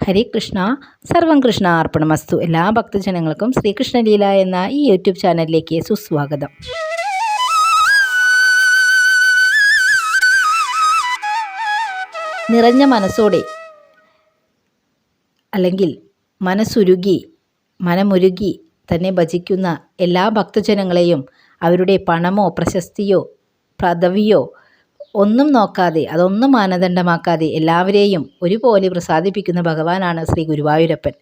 ഹരേ കൃഷ്ണ. സർവം കൃഷ്ണ അർപ്പണമസ്തു. എല്ലാ ഭക്തജനങ്ങൾക്കും ശ്രീകൃഷ്ണലീല എന്ന ഈ യൂട്യൂബ് ചാനലിലേക്ക് സുസ്വാഗതം. നിറഞ്ഞ മനസ്സോടെ അല്ലെങ്കിൽ മനസ്സുരുകി മനമുരുകി തന്നെ ഭജിക്കുന്ന എല്ലാ ഭക്തജനങ്ങളെയും അവരുടെ പണമോ പ്രശസ്തിയോ പദവിയോ ഒന്നും നോക്കാതെ അതൊന്നും മാനദണ്ഡമാക്കാതെ എല്ലാവരെയും ഒരുപോലെ പ്രസാദിപ്പിക്കുന്ന ഭഗവാനാണ് ശ്രീ ഗുരുവായൂരപ്പൻ.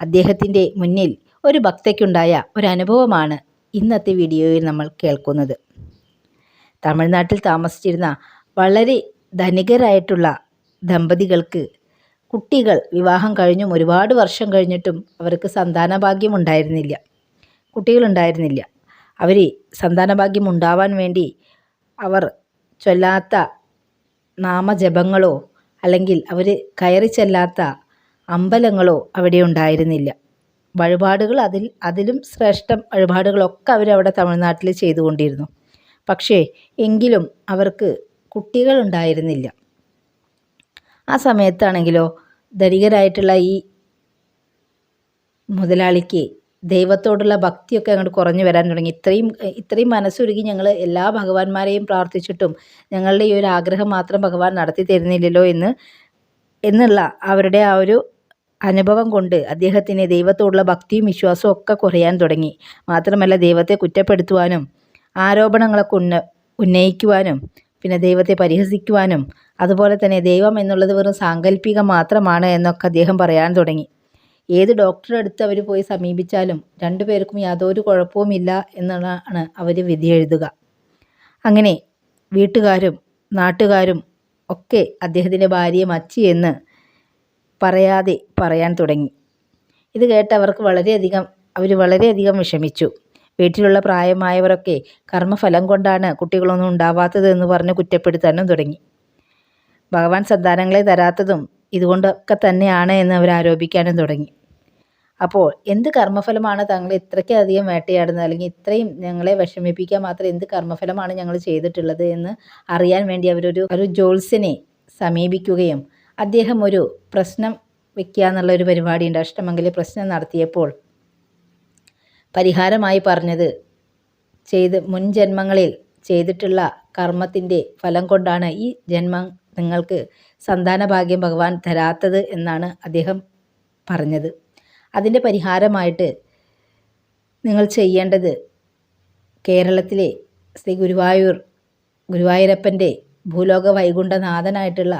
അദ്ദേഹത്തിന്റെ മുന്നിൽ ഒരു ഭക്തയ്ക്കുണ്ടായ ഒരു അനുഭവമാണ് ഇന്നത്തെ വീഡിയോയിൽ നമ്മൾ കേൾക്കുന്നത്. തമിഴ്നാട്ടിൽ താമസിച്ചിരുന്ന വളരെ ധനികരായിട്ടുള്ള ദമ്പതികൾക്ക് കുട്ടികൾ വിവാഹം കഴിഞ്ഞും ഒരുപാട് വർഷം കഴിഞ്ഞിട്ടും അവർക്ക് സന്താനഭാഗ്യം ഉണ്ടായിരുന്നില്ല. കുട്ടികളുണ്ടായിരുന്നില്ല. അവർ സന്താനഭാഗ്യം ഉണ്ടാവാൻ വേണ്ടി അവർ ചൊല്ലാത്ത നാമജപങ്ങളോ അല്ലെങ്കിൽ അവർ കയറി ചെല്ലാത്ത അമ്പലങ്ങളോ അവിടെ ഉണ്ടായിരുന്നില്ല. വഴിപാടുകൾ അതിൽ അതിലും ശ്രേഷ്ഠം വഴിപാടുകളൊക്കെ അവരവിടെ തമിഴ്നാട്ടിൽ ചെയ്തുകൊണ്ടിരുന്നു. പക്ഷേ എങ്കിലും അവർക്ക് കുട്ടികൾ ഉണ്ടായിരുന്നില്ല. ആ സമയത്താണെങ്കിലോ ധനികരായിട്ടുള്ള ഈ മുതലാളിക്ക് ദൈവത്തോടുള്ള ഭക്തിയൊക്കെ അങ്ങോട്ട് കുറഞ്ഞു വരാൻ തുടങ്ങി. ഇത്രയും ഇത്രയും മനസ്സൊരുക്കി ഞങ്ങൾ എല്ലാ ഭഗവാന്മാരെയും പ്രാർത്ഥിച്ചിട്ടും ഞങ്ങളുടെ ഈ ഒരു ആഗ്രഹം മാത്രം ഭഗവാൻ നടത്തി തരുന്നില്ലല്ലോ എന്ന് എന്നുള്ള അവരുടെ ആ ഒരു അനുഭവം കൊണ്ട് അദ്ദേഹത്തിന് ദൈവത്തോടുള്ള ഭക്തിയും വിശ്വാസവും ഒക്കെ കുറയാൻ തുടങ്ങി. മാത്രമല്ല ദൈവത്തെ കുറ്റപ്പെടുത്തുവാനും ആരോപണങ്ങളൊക്കെ ഉന്ന ഉന്നയിക്കുവാനും പിന്നെ ദൈവത്തെ പരിഹസിക്കുവാനും അതുപോലെ തന്നെ ദൈവം എന്നുള്ളത് വെറും സാങ്കല്പികം മാത്രമാണ് എന്നൊക്കെ അദ്ദേഹം പറയാൻ തുടങ്ങി. ഏത് ഡോക്ടറെ അടുത്ത് അവർ പോയി സമീപിച്ചാലും രണ്ടുപേർക്കും യാതൊരു കുഴപ്പവുമില്ല എന്നുള്ളതാണ് അവർ വിധി എഴുതുക. അങ്ങനെ വീട്ടുകാരും നാട്ടുകാരും ഒക്കെ അദ്ദേഹത്തിന്റെ ഭാര്യയെ മച്ചി എന്ന് പറയാതെ പറയാൻ തുടങ്ങി. ഇത് കേട്ട് അവർക്ക് വളരെയധികം അവർ വളരെയധികം വിഷമിച്ചു. വീട്ടിലുള്ള പ്രായമായവരൊക്കെ കർമ്മഫലം കൊണ്ടാണ് കുട്ടികളൊന്നും ഉണ്ടാവാത്തത് എന്ന് പറഞ്ഞ് കുറ്റപ്പെടുത്താനും തുടങ്ങി. ഭഗവാൻ സന്താനങ്ങളെ തരാത്തതും ഇതുകൊണ്ടൊക്കെ തന്നെയാണ് എന്ന് അവർ ആരോപിക്കാനും തുടങ്ങി. അപ്പോൾ എന്ത് കർമ്മഫലമാണ് താങ്കൾ ഇത്രയ്ക്കധികം വേട്ടയാടുന്നത്? അല്ലെങ്കിൽ ഇത്രയും ഞങ്ങളെ വിഷമിപ്പിക്കാൻ മാത്രം എന്ത് കർമ്മഫലമാണ് ഞങ്ങൾ ചെയ്തിട്ടുള്ളത് എന്ന് അറിയാൻ വേണ്ടി അവരൊരു ഒരു ജോൽസിനെ സമീപിക്കുകയും അദ്ദേഹം ഒരു പ്രശ്നം വെക്കുക എന്നുള്ള ഒരു പരിപാടിയുണ്ട്. അഷ്ടമംഗലി പ്രശ്നം നടത്തിയപ്പോൾ പരിഹാരമായി പറഞ്ഞത് ചെയ്ത് മുൻ ജന്മങ്ങളിൽ ചെയ്തിട്ടുള്ള കർമ്മത്തിന്റെ ഫലം കൊണ്ടാണ് ഈ ജന്മം നിങ്ങൾക്ക് സന്താന ഭാഗ്യം ഭഗവാൻ തരാത്തത് എന്നാണ് അദ്ദേഹം പറഞ്ഞത്. അതിന്റെ പരിഹാരമായിട്ട് നിങ്ങൾ ചെയ്യേണ്ടത് കേരളത്തിലെ ശ്രീ ഗുരുവായൂർ ഗുരുവായൂരപ്പന്റെ ഭൂലോക വൈകുണ്ഠനാഥനായിട്ടുള്ള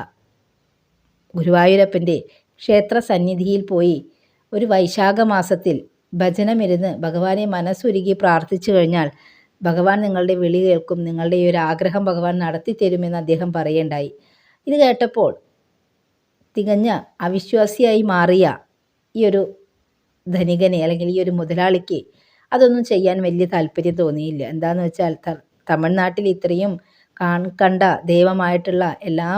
ഗുരുവായൂരപ്പന്റെ ക്ഷേത്ര സന്നിധിയിൽ പോയി ഒരു വൈശാഖ മാസത്തിൽ ഭജനമിരുന്ന് ഭഗവാനെ മനസ്സുരുകി പ്രാർത്ഥിച്ചു കഴിഞ്ഞാൽ ഭഗവാൻ നിങ്ങളുടെ വിളി കേൾക്കും നിങ്ങളുടെ ഈ ഒരു ആഗ്രഹം ഭഗവാൻ നടത്തി തരുമെന്ന് അദ്ദേഹം പറയേണ്ടായി. ഇത് കേട്ടപ്പോൾ തികഞ്ഞ അവിശ്വാസിയായി മാറിയ ഈ ഒരു ധനികനെ അല്ലെങ്കിൽ ഈ ഒരു മുതലാളിക്ക് അതൊന്നും ചെയ്യാൻ വലിയ താല്പര്യം തോന്നിയില്ല. എന്താണെന്ന് വെച്ചാൽ തമിഴ്നാട്ടിൽ ഇത്രയും കണ്ട ദൈവമായിട്ടുള്ള എല്ലാ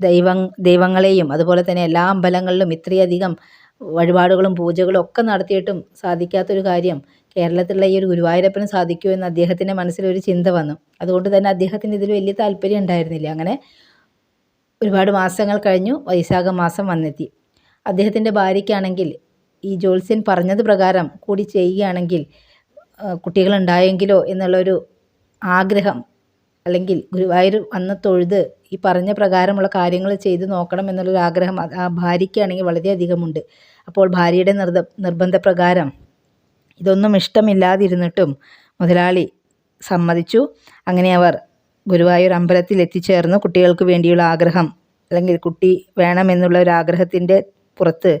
ദൈവ ദൈവങ്ങളെയും അതുപോലെ തന്നെ എല്ലാ അമ്പലങ്ങളിലും ഇത്രയധികം വഴിപാടുകളും പൂജകളും ഒക്കെ നടത്തിയിട്ടും സാധിക്കാത്തൊരു കാര്യം കേരളത്തിലുള്ള ഈ ഒരു ഗുരുവായൂരപ്പന് സാധിക്കുമോ എന്ന് അദ്ദേഹത്തിന്റെ മനസ്സിലൊരു ചിന്ത വന്നു. അതുകൊണ്ട് തന്നെ അദ്ദേഹത്തിന് ഇതിൽ വലിയ താല്പര്യം ഉണ്ടായിരുന്നില്ല. അങ്ങനെ ഒരുപാട് മാസങ്ങൾ കഴിഞ്ഞു വൈശാഖ മാസം വന്നെത്തി. അദ്ദേഹത്തിന്റെ ഭാര്യയ്ക്കാണെങ്കിൽ ഈ ജോത്സ്യൻ പറഞ്ഞത് പ്രകാരം കൂടി ചെയ്യുകയാണെങ്കിൽ കുട്ടികളുണ്ടായെങ്കിലോ എന്നുള്ളൊരു ആഗ്രഹം അല്ലെങ്കിൽ ഗുരുവായൂർ വന്ന് തൊഴുത് ഈ പറഞ്ഞ പ്രകാരമുള്ള കാര്യങ്ങൾ ചെയ്ത് നോക്കണം എന്നുള്ളൊരു ആഗ്രഹം ആ ഭാര്യയ്ക്കാണെങ്കിൽ വളരെയധികമുണ്ട്. അപ്പോൾ ഭാര്യയുടെ നിർബ നിർബന്ധപ്രകാരം ഇതൊന്നും ഇഷ്ടമില്ലാതിരുന്നിട്ടും മുതലാളി സമ്മതിച്ചു. അങ്ങനെ അവർ ഗുരുവായൂർ അമ്പലത്തിൽ എത്തിച്ചേർന്നു. കുട്ടികൾക്ക് വേണ്ടിയുള്ള ആഗ്രഹം അല്ലെങ്കിൽ കുട്ടി വേണമെന്നുള്ള ഒരു ആഗ്രഹത്തിന്റെ പുറത്ത്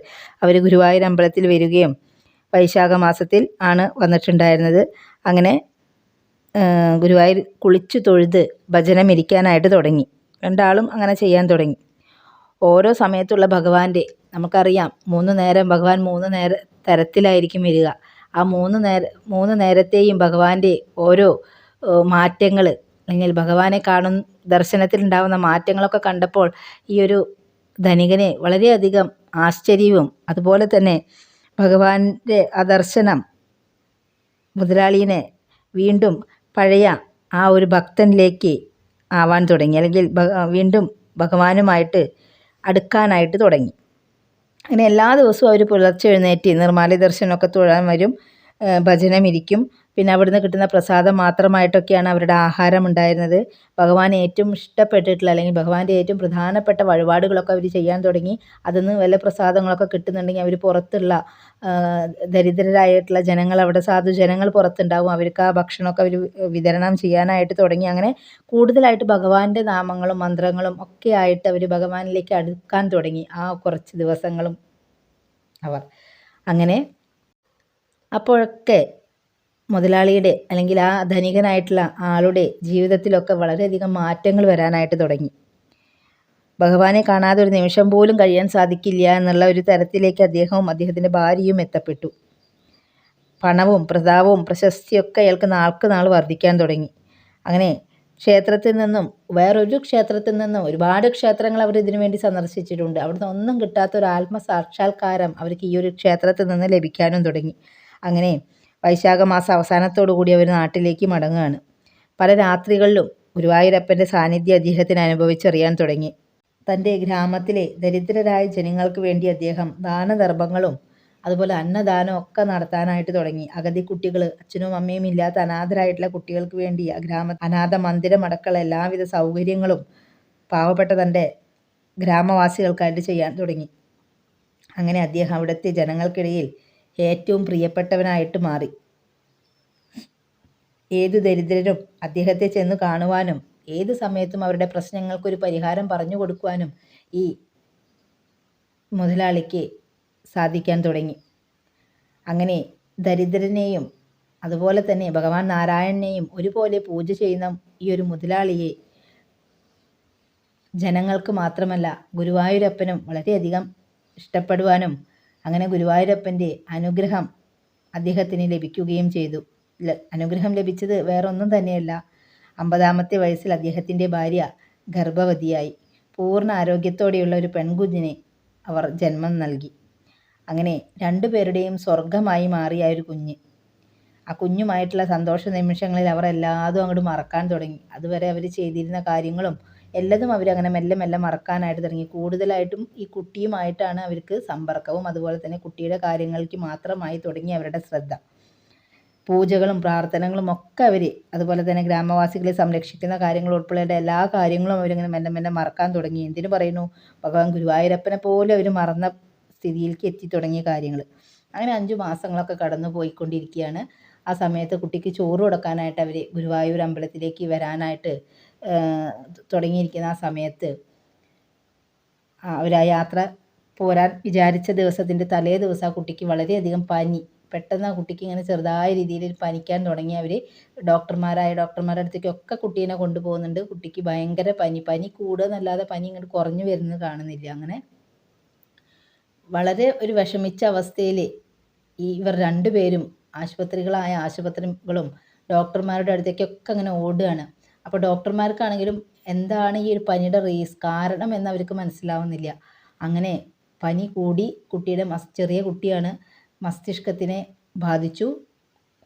അവർ ഗുരുവായൂർ അമ്പലത്തിൽ വരികയും വൈശാഖ മാസത്തിൽ ആണ് വന്നിട്ടുണ്ടായിരുന്നത്. അങ്ങനെ ഗുരുവായൂർ കുളിച്ചു തൊഴുത് ഭജനം ഇരിക്കാനായിട്ട് തുടങ്ങി. രണ്ടാളും അങ്ങനെ ചെയ്യാൻ തുടങ്ങി. ഓരോ സമയത്തുള്ള ഭഗവാന്റെ നമുക്കറിയാം മൂന്ന് നേരം ഭഗവാൻ മൂന്ന് നേര തരത്തിലായിരിക്കും വരിക. ആ മൂന്ന് നേര മൂന്ന് നേരത്തെയും ഭഗവാന്റെ ഓരോ മാറ്റങ്ങൾ അല്ലെങ്കിൽ ഭഗവാനെ കാണുന്ന ദർശനത്തിൽ ഉണ്ടാകുന്ന മാറ്റങ്ങളൊക്കെ കണ്ടപ്പോൾ ഈ ഒരു ധനികനെ വളരെയധികം ആശ്ചര്യവും അതുപോലെ തന്നെ ഭഗവാന്റെ ആ ദർശനം മുതലാളിയെ വീണ്ടും പഴയ ആ ഒരു ഭക്തനിലേക്ക് ആവാൻ തുടങ്ങി അല്ലെങ്കിൽ വീണ്ടും ഭഗവാനുമായിട്ട് അടുക്കാനായിട്ട് തുടങ്ങി. അങ്ങനെ എല്ലാ ദിവസവും അവർ പുലർച്ചെ എഴുന്നേറ്റ് നിർമ്മാല്യ ദർശനമൊക്കെ തൊഴാൻ വരും. ഭജനമിരിക്കും. പിന്നെ അവിടുന്ന് കിട്ടുന്ന പ്രസാദം മാത്രമായിട്ടൊക്കെയാണ് അവരുടെ ആഹാരം ഉണ്ടായിരുന്നത് ഭഗവാൻ ഏറ്റവും ഇഷ്ടപ്പെട്ടിട്ടുള്ള അല്ലെങ്കിൽ ഭഗവാന്റെ ഏറ്റവും പ്രധാനപ്പെട്ട വഴിപാടുകളൊക്കെ അവർ ചെയ്യാൻ തുടങ്ങി. അതിൽ നിന്ന് വല്ല പ്രസാദങ്ങളൊക്കെ കിട്ടുന്നുണ്ടെങ്കിൽ അവർ പുറത്തുള്ള ദരിദ്രരായിട്ടുള്ള ജനങ്ങൾ അവിടെ സാധു ജനങ്ങൾ പുറത്തുണ്ടാവും. അവർക്ക് ആ ഭക്ഷണമൊക്കെ അവർ വിതരണം ചെയ്യാനായിട്ട് തുടങ്ങി. അങ്ങനെ കൂടുതലായിട്ട് ഭഗവാന്റെ നാമങ്ങളും മന്ത്രങ്ങളും ഒക്കെ ആയിട്ട് അവർ ഭഗവാനിലേക്ക് അടുക്കാൻ തുടങ്ങി. ആ കുറച്ച് ദിവസങ്ങളും അവർ. അങ്ങനെ അപ്പോഴൊക്കെ മുതലാളിയുടെ അല്ലെങ്കിൽ ആ ധനികനായിട്ടുള്ള ആളുടെ ജീവിതത്തിലൊക്കെ വളരെയധികം മാറ്റങ്ങൾ വരാനായിട്ട് തുടങ്ങി. ഭഗവാനെ കാണാതെ ഒരു നിമിഷം പോലും കഴിയാൻ സാധിക്കില്ല എന്നുള്ള ഒരു തരത്തിലേക്ക് അദ്ദേഹവും അദ്ദേഹത്തിന്റെ ഭാര്യയും എത്തപ്പെട്ടു. പണവും പ്രതാപവും പ്രശസ്തിയൊക്കെ അയാൾക്ക് നാൾക്ക് നാൾ വർദ്ധിക്കാൻ തുടങ്ങി. അങ്ങനെ ക്ഷേത്രത്തിൽ നിന്നും വേറൊരു ക്ഷേത്രത്തിൽ നിന്നും ഒരുപാട് ക്ഷേത്രങ്ങൾ അവർ ഇതിനു വേണ്ടി സന്ദർശിച്ചിട്ടുണ്ട്. അവിടുന്ന് ഒന്നും കിട്ടാത്ത ഒരു ആത്മസാക്ഷാത്കാരം അവർക്ക് ഈ ഒരു ക്ഷേത്രത്തിൽ നിന്ന് ലഭിക്കാനും തുടങ്ങി. അങ്ങനെ വൈശാഖ മാസം അവസാനത്തോടു കൂടി അവർ നാട്ടിലേക്ക് മടങ്ങുകയാണ്. പല രാത്രികളിലും ഗുരുവായൂരപ്പന്റെ സാന്നിധ്യം അദ്ദേഹത്തിന് അനുഭവിച്ചറിയാൻ തുടങ്ങി. തന്റെ ഗ്രാമത്തിലെ ദരിദ്രരായ ജനങ്ങൾക്ക് വേണ്ടി അദ്ദേഹം ദാനധർമ്മങ്ങളും അതുപോലെ അന്നദാനം ഒക്കെ നടത്താനായിട്ട് തുടങ്ങി. അഗതി കുട്ടികൾ അച്ഛനും അമ്മയും ഇല്ലാത്ത അനാഥരായിട്ടുള്ള കുട്ടികൾക്ക് വേണ്ടി ആ ഗ്രാമ അനാഥ മന്ദിരമടക്കമുള്ള എല്ലാവിധ സൗകര്യങ്ങളും പാവപ്പെട്ട തന്റെ ഗ്രാമവാസികൾക്കായിട്ട് ചെയ്യാൻ തുടങ്ങി. അങ്ങനെ അദ്ദേഹം അവിടുത്തെ ജനങ്ങൾക്കിടയിൽ ഏറ്റവും പ്രിയപ്പെട്ടവനായിട്ട് മാറി. ഏതു ദരിദ്രരും അദ്ദേഹത്തെ ചെന്ന് കാണുവാനും ഏത് സമയത്തും അവരുടെ പ്രശ്നങ്ങൾക്കൊരു പരിഹാരം പറഞ്ഞു കൊടുക്കുവാനും ഈ മുതലാളിക്ക് സാധിക്കാൻ തുടങ്ങി. അങ്ങനെ ദരിദ്രനെയും അതുപോലെ തന്നെ ഭഗവാൻ നാരായണനെയും ഒരുപോലെ പൂജ ചെയ്യുന്ന ഈ ഒരു മുതലാളിയെ ജനങ്ങൾക്ക് മാത്രമല്ല ഗുരുവായൂരപ്പനും വളരെയധികം ഇഷ്ടപ്പെടുവാനും അങ്ങനെ ഗുരുവായൂരപ്പന്റെ അനുഗ്രഹം അദ്ദേഹത്തിന് ലഭിക്കുകയും ചെയ്തു. അനുഗ്രഹം ലഭിച്ചത് വേറൊന്നും തന്നെയല്ല. അമ്പതാമത്തെ വയസ്സിൽ അദ്ദേഹത്തിന്റെ ഭാര്യ ഗർഭവതിയായി. പൂർണ ആരോഗ്യത്തോടെയുള്ള ഒരു പെൺകുഞ്ഞിനെ അവർ ജന്മം നൽകി. അങ്ങനെ രണ്ടുപേരുടെയും സ്വർഗമായി മാറിയ ഒരു കുഞ്ഞ്. ആ കുഞ്ഞുമായിട്ടുള്ള സന്തോഷ നിമിഷങ്ങളിൽ അവർ എല്ലാതും അങ്ങോട്ട് മറക്കാൻ തുടങ്ങി. അതുവരെ അവർ ചെയ്തിരുന്ന കാര്യങ്ങളും എല്ലതും അവരങ്ങനെ മെല്ലെ മെല്ലെ മറക്കാനായിട്ട് തുടങ്ങി. കൂടുതലായിട്ടും ഈ കുട്ടിയുമായിട്ടാണ് അവർക്ക് സമ്പർക്കവും അതുപോലെ തന്നെ കുട്ടിയുടെ കാര്യങ്ങൾക്ക് മാത്രമായി തുടങ്ങി അവരുടെ ശ്രദ്ധ. പൂജകളും പ്രാർത്ഥനകളും ഒക്കെ അവർ അതുപോലെ തന്നെ ഗ്രാമവാസികളെ സംരക്ഷിക്കുന്ന കാര്യങ്ങൾ ഉൾപ്പെടെയുള്ള എല്ലാ കാര്യങ്ങളും അവരിങ്ങനെ മെല്ലെ മെല്ലെ മറക്കാൻ തുടങ്ങി. എന്തിനു പറയുന്നു? ഭഗവാൻ ഗുരുവായൂരപ്പനെ പോലെ അവർ മറന്ന സ്ഥിതിയിലേക്ക് എത്തി തുടങ്ങിയ കാര്യങ്ങൾ. അങ്ങനെ അഞ്ചു മാസങ്ങളൊക്കെ കടന്നു പോയിക്കൊണ്ടിരിക്കുകയാണ്. ആ സമയത്ത് കുട്ടിക്ക് ചോറ് കൊടുക്കാനായിട്ട് അവർ ഗുരുവായൂർ അമ്പലത്തിലേക്ക് വരാനായിട്ട് തുടങ്ങിയിരിക്കുന്ന ആ സമയത്ത് അവർ ആ യാത്ര പോരാൻ വിചാരിച്ച ദിവസത്തിന്റെ തലേ ദിവസം ആ കുട്ടിക്ക് വളരെയധികം പനി. പെട്ടെന്ന് ആ കുട്ടിക്ക് ഇങ്ങനെ ചെറുതായ രീതിയിൽ പനിക്കാൻ തുടങ്ങി. അവർ ഡോക്ടർമാരായ ഡോക്ടർമാരുടെ അടുത്തേക്കൊക്കെ കുട്ടീനെ കൊണ്ടുപോകുന്നുണ്ട്. കുട്ടിക്ക് ഭയങ്കര പനി. പനി കൂടുതലല്ലാതെ പനി ഇങ്ങോട്ട് കുറഞ്ഞു വരുന്നത് കാണുന്നില്ല. അങ്ങനെ വളരെ ഒരു വിഷമിച്ച അവസ്ഥയിൽ ഈ ഇവർ രണ്ടുപേരും ആശുപത്രികളായ ആശുപത്രികളും ഡോക്ടർമാരുടെ അടുത്തേക്കൊക്കെ അങ്ങനെ ഓടുകയാണ്. അപ്പോൾ ഡോക്ടർമാർക്കാണെങ്കിലും എന്താണ് ഈ ഒരു പനിയുടെ റീസ് കാരണം എന്ന് അവർക്ക് മനസ്സിലാവുന്നില്ല. അങ്ങനെ പനി കൂടി കുട്ടിയുടെ മസ് ചെറിയ കുട്ടിയാണ് മസ്തിഷ്കത്തിനെ ബാധിച്ചു.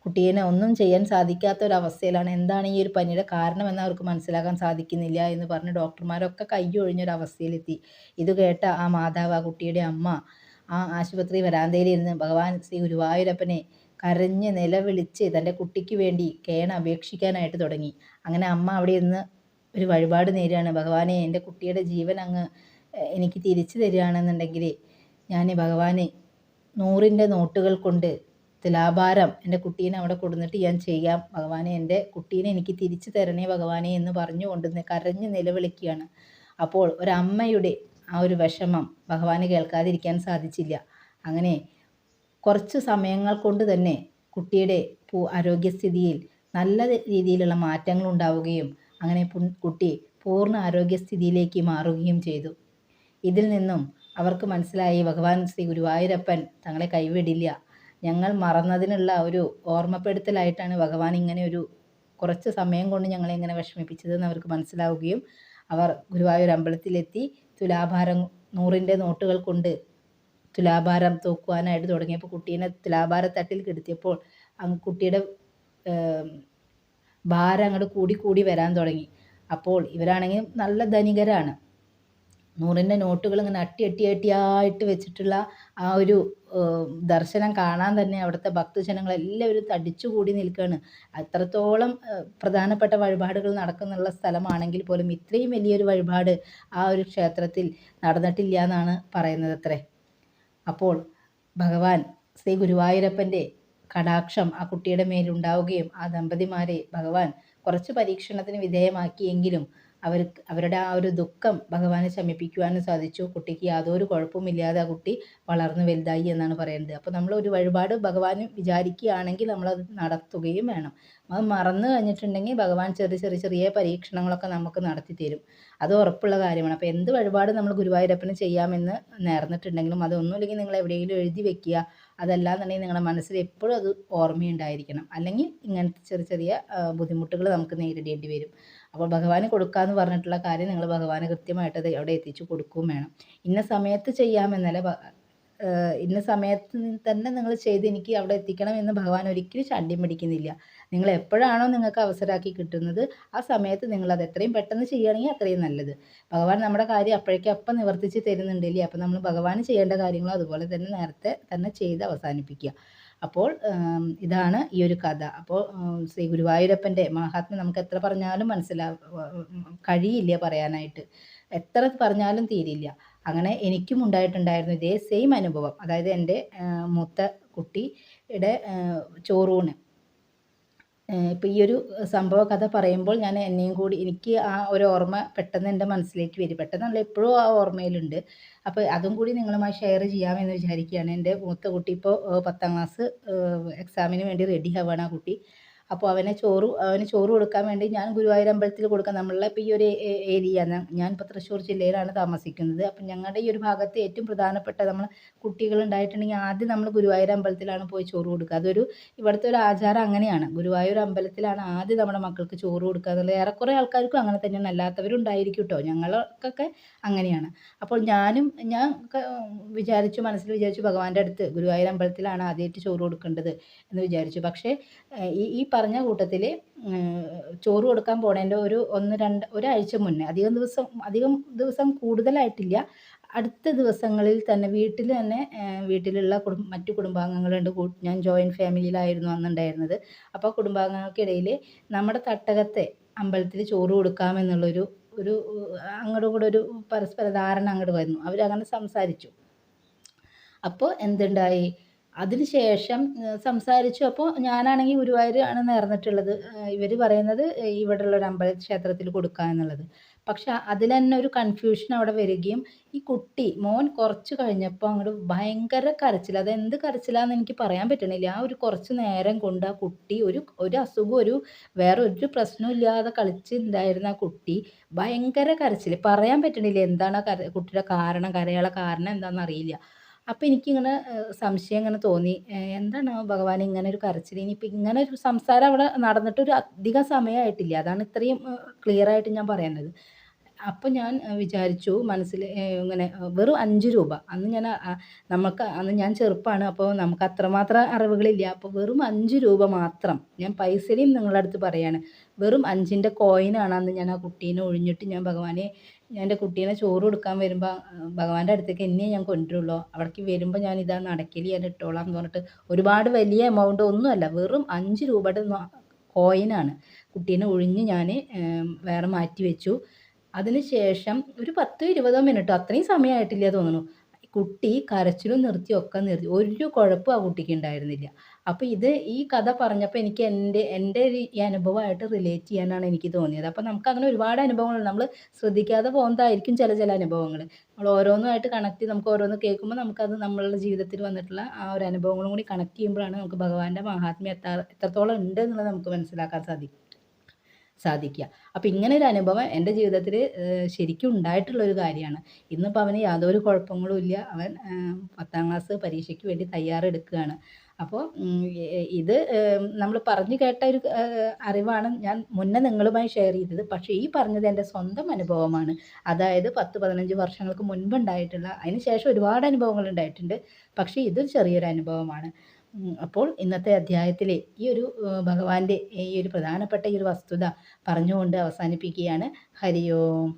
കുട്ടീനെ ഒന്നും ചെയ്യാൻ സാധിക്കാത്ത ഒരു അവസ്ഥയിലാണ് എന്താണ് ഈ ഒരു പനിയുടെ കാരണമെന്ന് അവർക്ക് മനസ്സിലാക്കാൻ സാധിക്കുന്നില്ല എന്ന് പറഞ്ഞ് ഡോക്ടർമാരൊക്കെ കയ്യൊഴിഞ്ഞൊരവസ്ഥയിലെത്തി ഇത് കേട്ട ആ മാതാവ് ആ കുട്ടിയുടെ അമ്മ ആ ആശുപത്രി വരാന്തയിലിരുന്ന് ഭഗവാൻ ശ്രീ ഗുരുവായൂരപ്പനെ കരഞ്ഞ് നിലവിളിച്ച് തന്റെ കുട്ടിക്ക് വേണ്ടി കേണ അപേക്ഷിക്കാനായിട്ട് തുടങ്ങി. അങ്ങനെ അമ്മ അവിടെ ഇരുന്ന് ഒരു വഴിപാട് നേരുകയാണ് ഭഗവാനെ എന്റെ കുട്ടിയുടെ ജീവൻ അങ്ങ് എനിക്ക് തിരിച്ചു തരികയാണെന്നുണ്ടെങ്കിൽ ഞാൻ ഭഗവാനെ നൂറിന്റെ നോട്ടുകൾ കൊണ്ട് തുലാഭാരം എന്റെ കുട്ടീനെ അവിടെ കൊടുന്നിട്ട് ഞാൻ ചെയ്യാം. ഭഗവാനെ എന്റെ കുട്ടീനെ എനിക്ക് തിരിച്ചു തരണേ ഭഗവാനെ എന്ന് പറഞ്ഞുകൊണ്ട് കരഞ്ഞ് നിലവിളിക്കുകയാണ്. അപ്പോൾ ഒരമ്മയുടെ ആ ഒരു വിഷമം ഭഗവാന് കേൾക്കാതിരിക്കാൻ സാധിച്ചില്ല. അങ്ങനെ കുറച്ച് സമയങ്ങൾ കൊണ്ട് തന്നെ കുട്ടിയുടെ ആരോഗ്യസ്ഥിതിയിൽ നല്ല രീതിയിലുള്ള മാറ്റങ്ങൾ ഉണ്ടാവുകയും അങ്ങനെ കുട്ടി പൂർണ ആരോഗ്യസ്ഥിതിയിലേക്ക് മാറുകയും ചെയ്തു. ഇതിൽ നിന്നും അവർക്ക് മനസ്സിലായി ഭഗവാൻ ശ്രീ ഗുരുവായൂരപ്പൻ തങ്ങളെ കൈവിടില്ല. ഞങ്ങൾ മറന്നതിനുള്ള ഒരു ഓർമ്മപ്പെടുത്തലായിട്ടാണ് ഭഗവാൻ ഇങ്ങനെ ഒരു കുറച്ച് സമയം കൊണ്ട് ഞങ്ങളെ ഇങ്ങനെ വിഷമിപ്പിച്ചതെന്ന് അവർക്ക് മനസ്സിലാവുകയും അവർ ഗുരുവായൂർ അമ്പലത്തിലെത്തി തുലാഭാരം നൂറിന്റെ നോട്ടുകൾ കൊണ്ട് തുലാഭാരം തൂക്കുവാനായിട്ട് തുടങ്ങിയപ്പോൾ കുട്ടീനെ തുലാഭാരത്തട്ടിൽ കിടത്തിയപ്പോൾ അങ്ങ് കുട്ടിയുടെ ഭാരം അങ്ങോട്ട് കൂടി കൂടി വരാൻ തുടങ്ങി. അപ്പോൾ ഇവരാണെങ്കിൽ നല്ല ധനികരാണ്. നൂറിന്റെ നോട്ടുകൾ ഇങ്ങനെ അട്ടി അട്ടി അട്ടിയായിട്ട് വെച്ചിട്ടുള്ള ആ ഒരു ദർശനം കാണാൻ തന്നെ അവിടുത്തെ ഭക്തജനങ്ങൾ എല്ലാവരും തടിച്ചുകൂടി നിൽക്കുകയാണ്. അത്രത്തോളം പ്രധാനപ്പെട്ട വഴിപാടുകൾ നടക്കുന്നുള്ള സ്ഥലമാണെങ്കിൽ പോലും ഇത്രയും വലിയൊരു വഴിപാട് ആ ഒരു ക്ഷേത്രത്തിൽ നടന്നിട്ടില്ല എന്നാണ് പറയുന്നത് അത്രേ. അപ്പോൾ ഭഗവാൻ ശ്രീ ഗുരുവായൂരപ്പന്റെ കടാക്ഷം ആ കുട്ടിയുടെ മേലുണ്ടാവുകയും ആ ദമ്പതിമാരെ ഭഗവാൻ കുറച്ച് പരീക്ഷണത്തിന് വിധേയമാക്കിയെങ്കിലും അവർക്ക് അവരുടെ ആ ഒരു ദുഃഖം ഭഗവാനെ ശമിപ്പിക്കുവാനും സാധിച്ചു. കുട്ടിക്ക് യാതൊരു കുഴപ്പമില്ലാതെ ആ കുട്ടി വളർന്നു വലുതായി എന്നാണ് പറയുന്നത് അപ്പോൾ നമ്മൾ ഒരു വഴിപാട് ഭഗവാൻ വിചാരിക്കുകയാണെങ്കിൽ നമ്മളത് നടത്തുകയും വേണം. അത് മറന്നു കഴിഞ്ഞിട്ടുണ്ടെങ്കിൽ ഭഗവാൻ ചെറിയ ചെറിയ ചെറിയ പരീക്ഷണങ്ങളൊക്കെ നമുക്ക് നടത്തി തരും. അത് ഉറപ്പുള്ള കാര്യമാണ്. അപ്പോൾ എന്ത് വഴിപാട് നമ്മൾ ഗുരുവായൂരപ്പന് ചെയ്യാമെന്ന് നേർന്നിട്ടുണ്ടെങ്കിലും അതൊന്നുമില്ലെങ്കിൽ നിങ്ങൾ എവിടെയെങ്കിലും എഴുതി വെക്കുക. അതല്ലാന്നുണ്ടെങ്കിൽ നിങ്ങളുടെ മനസ്സിൽ എപ്പോഴും അത് ഓർമ്മയുണ്ടായിരിക്കണം. അല്ലെങ്കിൽ ഇങ്ങനത്തെ ചെറിയ ചെറിയ ബുദ്ധിമുട്ടുകൾ നമുക്ക് നേരിടേണ്ടി വരും. അപ്പോൾ ഭഗവാന് കൊടുക്കാമെന്ന് പറഞ്ഞിട്ടുള്ള കാര്യം നിങ്ങൾ ഭഗവാന് കൃത്യമായിട്ട് അവിടെ എത്തിച്ചു കൊടുക്കുകയും വേണം. ഇന്ന സമയത്ത് ചെയ്യാമെന്നല്ല ഇന്ന സമയത്ത് തന്നെ നിങ്ങൾ ചെയ്ത് എനിക്ക് അവിടെ എത്തിക്കണം എന്ന് ഭഗവാൻ ഒരിക്കലും ശാഠ്യം പിടിക്കുന്നില്ല. നിങ്ങൾ എപ്പോഴാണോ നിങ്ങൾക്ക് അവസരമാക്കി കിട്ടുന്നത് ആ സമയത്ത് നിങ്ങൾ അത് എത്രയും പെട്ടെന്ന് ചെയ്യുകയാണെങ്കിൽ അത്രയും നല്ലത്. ഭഗവാൻ നമ്മുടെ കാര്യം അപ്പോഴേക്കും അപ്പം നിവർത്തിച്ച് തരുന്നുണ്ടല്ലേ? അപ്പം നമ്മൾ ഭഗവാൻ ചെയ്യേണ്ട കാര്യങ്ങളും അതുപോലെ തന്നെ നേരത്തെ തന്നെ ചെയ്ത് അവസാനിപ്പിക്കുക. അപ്പോൾ ഇതാണ് ഈ ഒരു കഥ. അപ്പോൾ ശ്രീ ഗുരുവായൂരപ്പന്റെ മഹാത്മ്യം നമുക്ക് എത്ര പറഞ്ഞാലും മനസ്സിലാ കഴിയില്ല പറയാനായിട്ട്. എത്ര പറഞ്ഞാലും തീരില്ല. അങ്ങനെ എനിക്കും ഉണ്ടായിട്ടുണ്ടായിരുന്നു ഇതേ സെയിം അനുഭവം. അതായത് എന്റെ മൂത്ത കുട്ടിയുടെ ചോറൂണ്. ഇപ്പോൾ ഈ ഒരു സംഭവ കഥ പറയുമ്പോൾ ഞാൻ എന്നെയും കൂടി എനിക്ക് ആ ഒരു ഓർമ്മ പെട്ടെന്ന് എന്റെ മനസ്സിലേക്ക് വരും. പെട്ടെന്നല്ല എപ്പോഴും ആ ഓർമ്മയിലുണ്ട്. അപ്പോൾ അതും കൂടി നിങ്ങളുമായി ഷെയർ ചെയ്യാമെന്ന് വിചാരിക്കുകയാണ്. എന്റെ മൂത്ത കുട്ടി ഇപ്പോൾ പത്താം ക്ലാസ് എക്സാമിന് വേണ്ടി റെഡി ആവുകയാണ് ആ കുട്ടി. അപ്പോൾ അവനെ ചോറ് അവന് ചോറ് കൊടുക്കാൻ വേണ്ടി ഞാൻ ഗുരുവായൂർ അമ്പലത്തിൽ കൊടുക്കാൻ നമ്മളുടെ ഇപ്പോൾ ഈ ഒരു ഏരിയ ഞാൻ ഇപ്പോൾ തൃശ്ശൂർ ജില്ലയിലാണ് താമസിക്കുന്നത്. അപ്പം ഞങ്ങളുടെ ഈ ഒരു ഭാഗത്ത് ഏറ്റവും പ്രധാനപ്പെട്ട നമ്മൾ കുട്ടികൾ ഉണ്ടായിട്ടുണ്ടെങ്കിൽ ആദ്യം നമ്മൾ ഗുരുവായൂർ അമ്പലത്തിലാണ് പോയി ചോറ് കൊടുക്കുക. അതൊരു ഇവിടുത്തെ ഒരു ആചാരം അങ്ങനെയാണ്. ഗുരുവായൂർ അമ്പലത്തിലാണ് ആദ്യം നമ്മുടെ മക്കൾക്ക് ചോറ് കൊടുക്കുക എന്നുള്ളത്. ഏറെക്കുറെ ആൾക്കാർക്കും അങ്ങനെ തന്നെയാണ്. അല്ലാത്തവരും ഉണ്ടായിരിക്കും കേട്ടോ ഞങ്ങൾക്കൊക്കെ അങ്ങനെയാണ്. അപ്പോൾ ഞാനും ഞാൻ വിചാരിച്ചു മനസ്സിൽ വിചാരിച്ചു ഭഗവാന്റെ അടുത്ത് ഗുരുവായൂർ അമ്പലത്തിലാണ് ആദ്യമായിട്ട് ചോറ് കൊടുക്കേണ്ടത് എന്ന് വിചാരിച്ചു. പക്ഷേ ഈ ഈ പറഞ്ഞ കൂട്ടത്തിൽ ചോറ് കൊടുക്കാൻ പോണേന്റെ ഒരു ഒന്ന് രണ്ട് ഒരാഴ്ച മുന്നേ അധികം ദിവസം അധികം ദിവസം കൂടുതലായിട്ടില്ല. അടുത്ത ദിവസങ്ങളിൽ തന്നെ വീട്ടിൽ തന്നെ വീട്ടിലുള്ള കുടും മറ്റു കുടുംബാംഗങ്ങളുണ്ട്. ഞാൻ ജോയിന്റ് ഫാമിലിയിലായിരുന്നു അന്നുണ്ടായിരുന്നത്. അപ്പോൾ കുടുംബാംഗങ്ങൾക്കിടയിൽ നമ്മുടെ തട്ടകത്തെ അമ്പലത്തിൽ ചോറ് കൊടുക്കാമെന്നുള്ളൊരു ഒരു അങ്ങോട്ടും കൂടെ ഒരു പരസ്പര ധാരണ അങ്ങോട്ട് വന്നു. അവരങ്ങനെ സംസാരിച്ചു. അപ്പോൾ എന്തുണ്ടായി? അതിന് ശേഷം സംസാരിച്ചു. അപ്പോൾ ഞാനാണെങ്കിൽ ഗുരുവായൂർ ആണ് നേർന്നിട്ടുള്ളത്. ഇവർ പറയുന്നത് ഇവിടെയുള്ള ഒരു അമ്പല ക്ഷേത്രത്തിൽ കൊടുക്കുക എന്നുള്ളത്. പക്ഷെ അതിൽ തന്നെ ഒരു കൺഫ്യൂഷൻ അവിടെ വരികയും ഈ കുട്ടി മോൻ കുറച്ച് കഴിഞ്ഞപ്പോൾ അങ്ങോട്ട് ഭയങ്കര കരച്ചിൽ. അതെന്ത് കരച്ചിലാന്ന് എനിക്ക് പറയാൻ പറ്റണില്ല. ആ ഒരു കുറച്ച് നേരം കൊണ്ട് ആ കുട്ടി ഒരു ഒരു അസുഖം ഒരു വേറെ ഒരു പ്രശ്നവും ഇല്ലാതെ കളിച്ചുണ്ടായിരുന്ന ആ കുട്ടി ഭയങ്കര കരച്ചിൽ പറയാൻ പറ്റണില്ല എന്താണ് ആ കര കുട്ടിയുടെ കാരണം കരയാനുള്ള കാരണം എന്താണെന്ന് അറിയില്ല അപ്പോൾ എനിക്കിങ്ങനെ സംശയം ഇങ്ങനെ തോന്നി. എന്താണ് ഭഗവാൻ ഇങ്ങനെ ഒരു കരച്ചിൽ ഇനിയിപ്പോൾ ഇങ്ങനെ ഒരു സംസാരം അവിടെ നടന്നിട്ട് ഒരു അധികം സമയമായിട്ടില്ല അതാണ് ഇത്രയും ക്ലിയർ ആയിട്ട് ഞാൻ പറയുന്നത് അപ്പോൾ ഞാൻ വിചാരിച്ചു മനസ്സിൽ ഇങ്ങനെ വെറും അഞ്ച് രൂപ. അന്ന് ഞാൻ നമുക്ക് അന്ന് ഞാൻ ചെറുപ്പമാണ് അപ്പോൾ നമുക്ക് അത്രമാത്രം അറിവുകളില്ല. അപ്പോൾ വെറും അഞ്ച് രൂപ മാത്രം ഞാൻ പൈസയും നിങ്ങളുടെ അടുത്ത് പറയാണ്. വെറും അഞ്ചിന്റെ കോയിനാണ് അന്ന് ഞാൻ ആ കുട്ടീനെ ഒഴിഞ്ഞിട്ട് ഞാൻ ഭഗവാനെ ഞാൻ എന്റെ കുട്ടീനെ ചോറ് കൊടുക്കാൻ വരുമ്പോൾ ഭഗവാന്റെ അടുത്തേക്ക് എന്നെ ഞാൻ കൊണ്ടുവരുള്ളൂ. അവിടേക്ക് വരുമ്പോൾ ഞാൻ ഇതാ നടക്കലി ഞാൻ ഇട്ടോളാം എന്ന് പറഞ്ഞിട്ട് ഒരുപാട് വലിയ എമൗണ്ട് ഒന്നുമല്ല വെറും അഞ്ച് രൂപയുടെ കോയിനാണ് കുട്ടീനെ ഒഴിഞ്ഞ് ഞാൻ വേറെ മാറ്റി വെച്ചു. അതിന് ശേഷം ഒരു പത്തോ ഇരുപതോ മിനിറ്റോ അത്രയും സമയമായിട്ടില്ല തോന്നുന്നു. കുട്ടി കരച്ചിലും നിർത്തിയൊക്കെ നിർത്തി. ഒരു കുഴപ്പം ആ കുട്ടിക്ക് ഉണ്ടായിരുന്നില്ല. അപ്പോൾ ഇത് ഈ കഥ പറഞ്ഞപ്പോൾ എനിക്ക് എന്റെ എന്റെ ഈ അനുഭവമായിട്ട് റിലേറ്റ് ചെയ്യാനാണ് എനിക്ക് തോന്നിയത്. അപ്പോൾ നമുക്ക് അങ്ങനെ ഒരുപാട് അനുഭവങ്ങൾ നമ്മൾ ശ്രദ്ധിക്കാതെ പോകുന്നതായിരിക്കും ചില ചില അനുഭവങ്ങൾ നമ്മൾ ഓരോന്നുമായിട്ട് കണക്ട് ചെയ്ത് നമുക്ക് ഓരോന്ന് കേൾക്കുമ്പോൾ നമുക്കത് നമ്മളുടെ ജീവിതത്തിൽ വന്നിട്ടുള്ള ആ ഒരു അനുഭവങ്ങളും കൂടി കണക്ട് ചെയ്യുമ്പോഴാണ് നമുക്ക് ഭഗവാന്റെ മഹാത്മ്യം എത്ര എത്രത്തോളം ഉണ്ട് എന്നുള്ളത് നമുക്ക് മനസ്സിലാക്കാൻ സാധിക്കും. സാധിക്കുക. അപ്പോൾ ഇങ്ങനെ ഒരു അനുഭവം എന്റെ ജീവിതത്തിൽ ശരിക്കും ഉണ്ടായിട്ടുള്ളൊരു കാര്യമാണ്. ഇന്നിപ്പോൾ അവന് യാതൊരു കുഴപ്പങ്ങളും ഇല്ല. അവൻ പത്താം ക്ലാസ് പരീക്ഷയ്ക്ക് വേണ്ടി തയ്യാറെടുക്കുകയാണ്. അപ്പോൾ ഇത് നമ്മൾ പറഞ്ഞു കേട്ട ഒരു അറിവാണ് ഞാൻ മുന്നേ നിങ്ങളുമായി ഷെയർ ചെയ്തത്. പക്ഷേ ഈ പറഞ്ഞത് എന്റെ സ്വന്തം അനുഭവമാണ്. അതായത് പത്ത് പതിനഞ്ച് വർഷങ്ങൾക്ക് മുൻപ് ഉണ്ടായിട്ടുള്ള അതിന് ശേഷം ഒരുപാട് അനുഭവങ്ങൾ ഉണ്ടായിട്ടുണ്ട്. പക്ഷേ ഇതൊരു ചെറിയൊരു അനുഭവമാണ്. അപ്പോൾ ഇന്നത്തെ അധ്യായത്തിലെ ഈ ഒരു ഭഗവാന്റെ ഈ ഒരു പ്രധാനപ്പെട്ട ഈ ഒരു വസ്തുത പറഞ്ഞുകൊണ്ട് അവസാനിപ്പിക്കുകയാണ്. ഹരി ഓം.